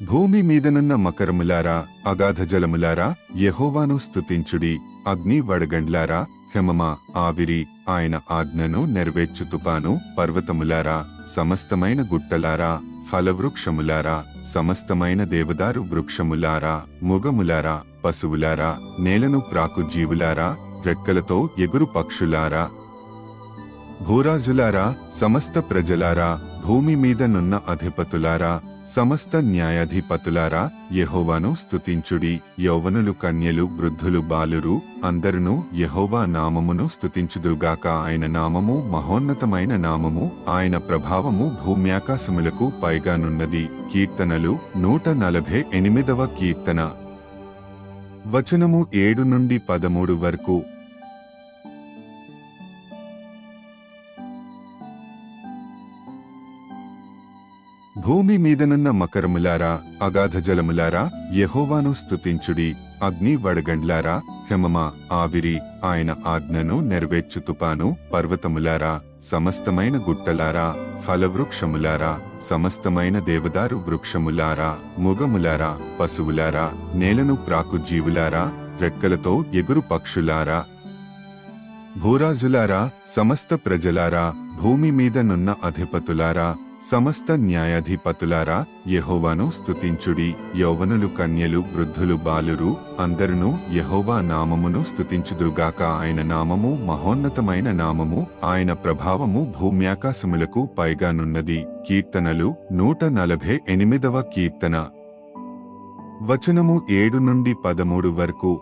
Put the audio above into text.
భూమి మీదనున్న మకరములారా అగాధ జలములారా యెహోవాను స్తుతించుడి. అగ్ని వడగండ్లారా హిమమ ఆవిరి ఆయన ఆజ్ఞను నెరవేర్చు తుపాను పర్వతములారా సమస్తమైన గుట్టలారా ఫలవృక్షములారా సమస్తమైన దేవదారు వృక్షములారా ముగములారా పశువులారా నేలను ప్రాకు జీవులారా రెక్కలతో ఎగురు పక్షులారా. భూరాజులారా సమస్త ప్రజలారా భూమి మీద నున్న అధిపతులారా సమస్త న్యాయాధిపతులారా యహోవాను స్తుతించుడి. యౌవనులు కన్యలు వృద్ధులు బాలురు అందరును యహోవా నామమును స్తుతించుదురుగాక. ఆయన నామము మహోన్నతమైన నామము. ఆయన ప్రభావము భూమ్యాకాశములకు పైగానున్నది కీర్తనలు నూట నలభై ఎనిమిదవ కీర్తన. వచనము ఏడు నుండి పదమూడు వరకు. భూమి మీదనున్న మకరములారా అగాధ జలములారా యహోవాను స్తుతించుడి. అగ్ని వడగండ్లారా హిమమ ఆవిరి ఆయన ఆజ్ఞను నెరవేర్చు తుపాను పర్వతములారా సమస్తమైన గుట్టలారా ఫలవృక్షములారా సమస్తమైన దేవదారు వృక్షములారా ముగములారా పశువులారా నేలను ప్రాకు జీవులారా రెక్కలతో ఎగురు పక్షులారా. భూరాజులారా సమస్త ప్రజలారా భూమి మీద నున్న అధిపతులారా సమస్త న్యాయాధిపతులారా యహోవాను స్తుతించుడి. యౌవనులు కన్యలు వృద్ధులు బాలురు అందరును యహోవా నామమును స్తుతించుదురుగాక. ఆయన నామము మహోన్నతమైన నామము. ఆయన ప్రభావము భూమ్యాకాశములకు పైగానున్నది కీర్తనలు నూట నలభై ఎనిమిదవ కీర్తన. వచనము ఏడు నుండి పదమూడు వరకు.